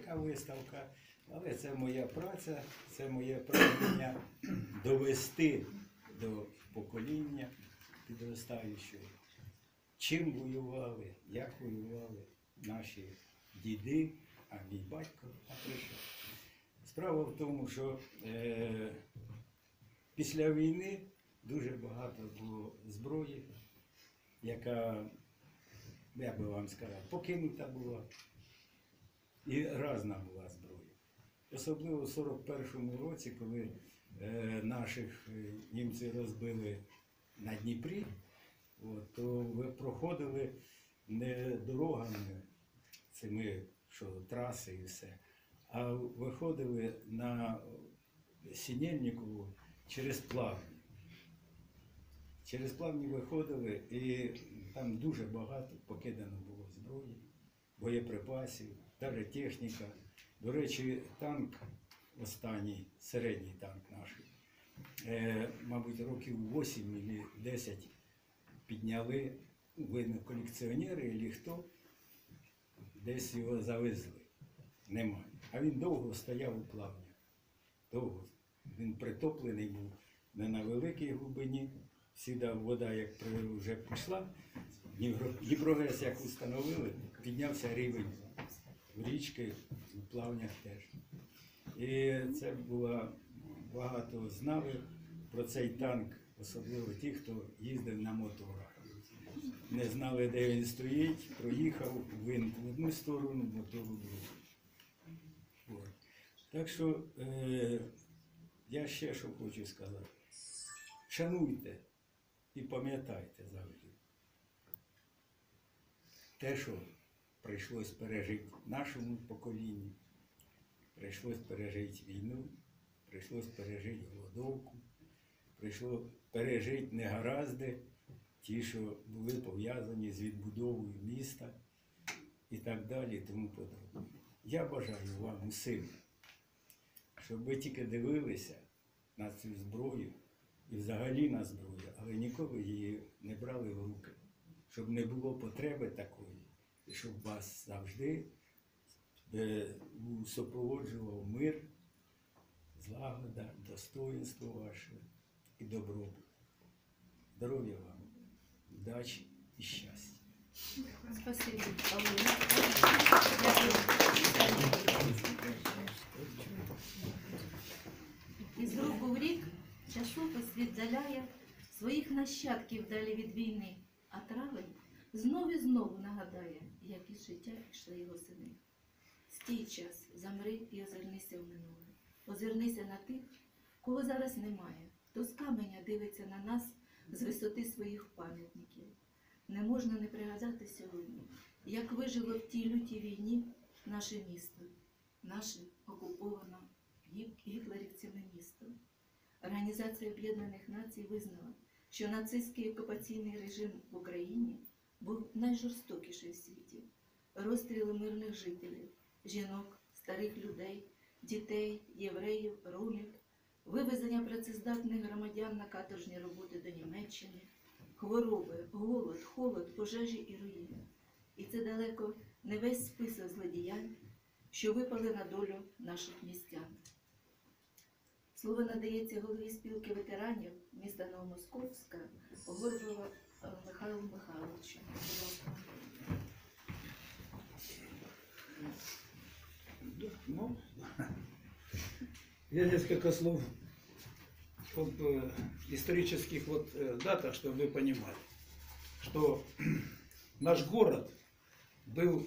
невелика виставка, але це моя праця, це моє прагнення довести до покоління підростаючого, чим воювали, як воювали наші діди, а мій батько наприклад. Справа в тому, що е, після війни дуже багато було зброї, яка, як би вам сказати, покинута була. І різна була зброя. Особливо в 41-му році, коли е, наших е, німці розбили на Дніпрі, то ви проходили не дорогами, цими що траси і все, а виходили на Сінельникову через плавні. Через плавні виходили, і там дуже багато покидано було зброї, боєприпасів, техніка. До речі, танк останній, середній танк наш, е, мабуть, років 8 чи 10 підняли, видно, колекціонери або хто, десь його завезли. Немає. А він довго стояв у плавнях. Довго. Він притоплений був не на великій глибині. Всіда вода, як вже пішла, Дніпрогрес, як установили, піднявся рівень річки, у плавнях теж. І це було багато знали про цей танк, особливо ті, хто їздив на моторах. Не знали, де він стоїть, проїхав, винт в одну сторону, мотор в другу. Так що е, я ще що хочу сказати. Шануйте і пам'ятайте завжди. Те, що прийшлось пережити нашому поколінню, прийшлось пережити війну, прийшлось пережити голодовку, прийшло пережити негаразди, ті, що були пов'язані з відбудовою міста і так далі, і тому подобне. Я бажаю вам усім, щоб ви тільки дивилися на цю зброю і взагалі на зброю, але ніколи її не брали в руки, щоб не було потреби такої, щоб вас завжди супроводжував мир, злагода, достоинство ваше і добробут. Здоров'я вам, удачі і щастя. Спасибо. Із року в рік часопис віддаляє своїх нащадків далі від війни, а травень знов і знову нагадає, як із життя пішли його сини. Стій час, замри і озирнися в минуле. Озирнися на тих, кого зараз немає, хто з каменя дивиться на нас з висоти своїх пам'ятників. Не можна не пригадати сьогодні, як вижило в тій лютій війні наше місто, наше окуповане гітлерівцями місто. Організація Об'єднаних Націй визнала, що нацистський окупаційний режим в Україні був найжорстокіший в світі. Розстріли мирних жителів, жінок, старих людей, дітей, євреїв, ромів, вивезення працездатних громадян на каторжні роботи до Німеччини, хвороби, голод, холод, пожежі і руїни. І це далеко не весь список злодіянь, що випали на долю наших містян. Слово надається голові спілки ветеранів міста Новомосковська Гордова Михайлу Михайловичу. Ну, я несколько слов об э, исторических вот э, датах, чтобы вы понимали, что наш город был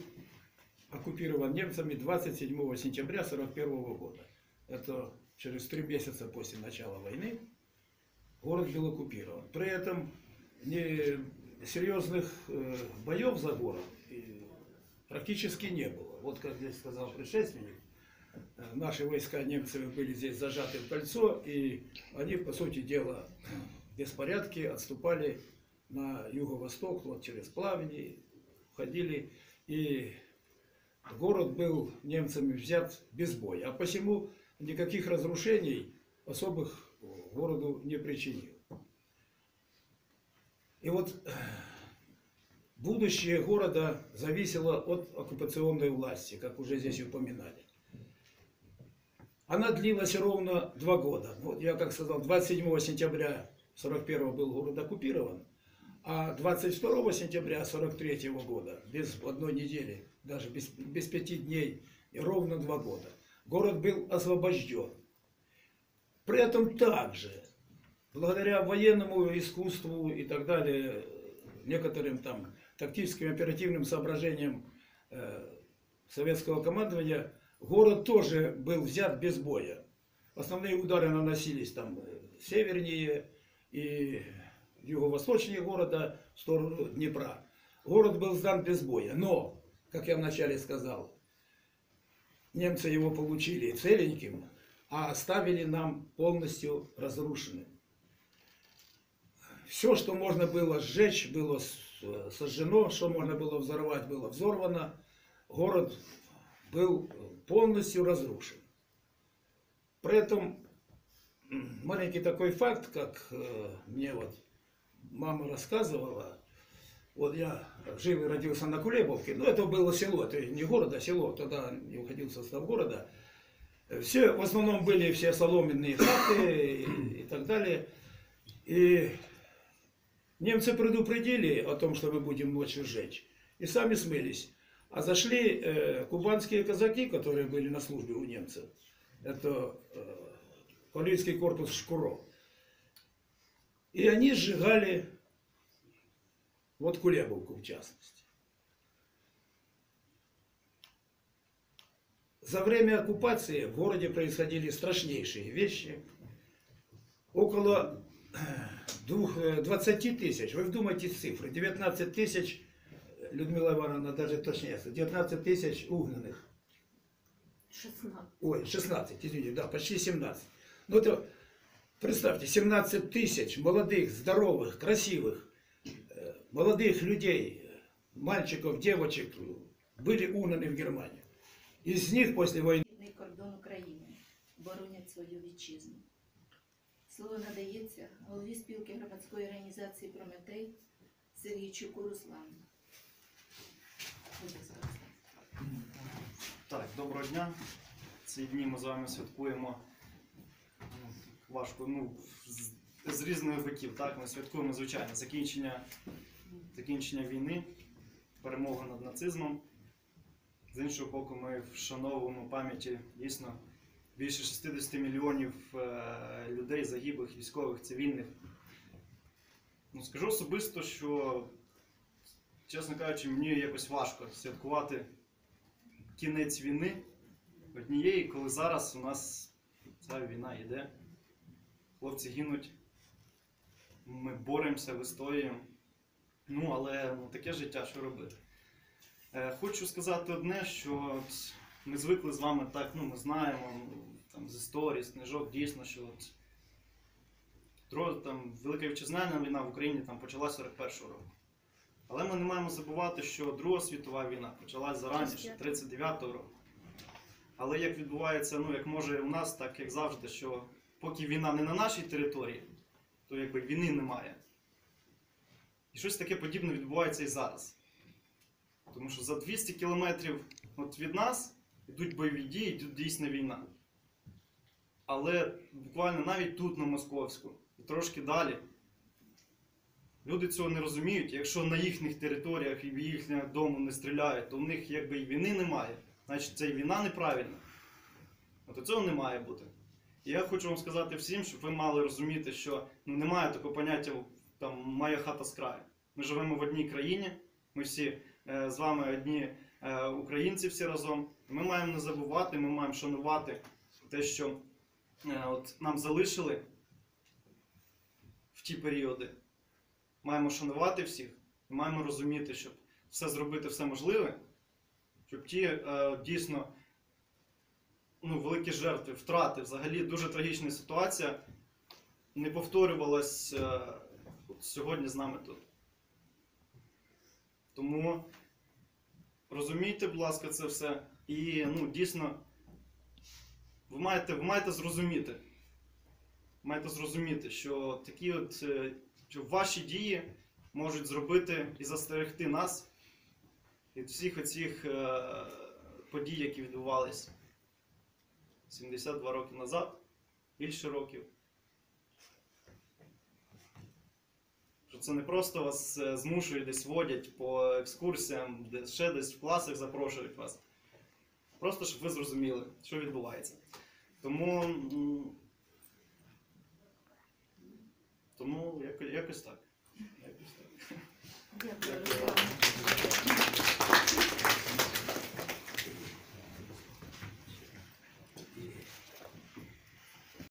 оккупирован немцами 27 сентября 1941 года. Это через три месяца после начала войны город был оккупирован. При этом не серьезных э, боев за город практически не было. Вот как здесь сказал предшественник, э, наши войска немцами были здесь зажаты в кольцо, и они, по сути дела, в беспорядке отступали на юго-восток, вот через плавни, ходили, и город был немцами взят без боя. А посему никаких разрушений особых городу не причинил. И вот э, будущее города зависело от оккупационной власти, как уже здесь упоминали. Она длилась ровно два года. Вот я, как сказал, 27 сентября 41 был город оккупирован, а 22 сентября 43 года, без одной недели, даже без, без пяти дней, и ровно два года, город был освобожден. При этом также, благодаря военному искусству и так далее, некоторым там тактическим оперативным соображениям э, советского командования, город тоже был взят без боя. Основные удары наносились там э, севернее и юго-восточнее города в сторону Днепра. Город был сдан без боя. Но, как я вначале сказал, немцы его получили целеньким, а оставили нам полностью разрушенным. Все, что можно было сжечь, было э, сожжено, что можно было взорвать, было взорвано. Город был полностью разрушен. При этом маленький такой факт, как э, мне вот мама рассказывала, вот я жил и родился на Кулебовке, ну это было село, это не город, а село, тогда не уходил состав города. Все, в основном были все соломенные хаты и, и так далее. И немцы предупредили о том, что мы будем ночью сжечь, и сами смылись. А зашли э, кубанские казаки, которые были на службе у немцев. Это э, кавалерийский корпус Шкуро. И они сжигали вот Кулебовку в частности. За время оккупации в городе происходили страшнейшие вещи. Около 20 тысяч, вы вдумайтесь в цифры, 19 тысяч, э, Людмила Ивановна даже точнее, 19 тысяч угнанных. 16. Ой, 16, извините, да, почти 17. Ну это, представьте, 17 тысяч молодых, здоровых, красивых, э, молодых людей, э, мальчиков, девочек э, были угнаны в Германию. Из них после войны Рідний кордон України боронять свою вітчизну. Слово надається голові спілки громадської організації Прометей Сергійчуку Руслану. Руслан. Так, доброго дня. Ці дні ми з вами святкуємо ну, важко, ну, з, з різних боків. Так, ми святкуємо, звичайно, закінчення, закінчення війни, перемогу над нацизмом. З іншого боку, ми вшановуємо пам'яті дійсно більше 60 мільйонів е, людей, загиблих, військових, цивільних. Ну, скажу особисто, що, чесно кажучи, мені якось важко святкувати кінець війни однієї, коли зараз у нас ця війна йде. Хлопці гинуть, ми боремося, вистоюємо. Ну, але ну, таке життя, що робити. Е, хочу сказати одне, що ми звикли з вами так, ну ми знаємо ну, там, з історії, з книжок, дійсно, що от, там, Велика Вітчизняна війна в Україні там, почалася 41-го року. Але ми не маємо забувати, що Друга світова війна почалась зараніше, 39-го року. Але як відбувається, ну як може у нас, так як завжди, що поки війна не на нашій території, то якби війни немає. І щось таке подібне відбувається і зараз. Тому що за 200 кілометрів от від нас йдуть бойові дії, йде дійсна війна. Але буквально навіть тут, на Московську, і трошки далі, Люди цього не розуміють. Якщо на їхніх територіях і в їхнього дому не стріляють, то в них якби і війни немає. Значить, це і війна неправильна. От цього не має бути. І я хочу вам сказати всім, щоб ви мали розуміти, що ну, немає такого поняття там моя хата з краю. Ми живемо в одній країні, ми всі е, з вами одні е, українці всі разом. Ми маємо не забувати, ми маємо шанувати те, що е, от нам залишили в ті періоди маємо шанувати всіх і маємо розуміти, щоб все зробити все можливе, щоб ті е, дійсно ну, великі жертви, втрати, взагалі дуже трагічна ситуація не повторювалась е, от сьогодні з нами тут. Тому розумійте, будь ласка, це все. І ну, дійсно, ви маєте, ви маєте зрозуміти. Маєте зрозуміти, що такі от е, що ваші дії можуть зробити і застерегти нас від всіх оцих е, подій, які відбувалися 72 роки назад, більше років. Що це не просто вас е, змушують десь водять по екскурсіям, де ще десь в класах запрошують вас. Просто щоб ви зрозуміли, що відбувається. Тому, тому яко- якось так. Якось так. Дякую.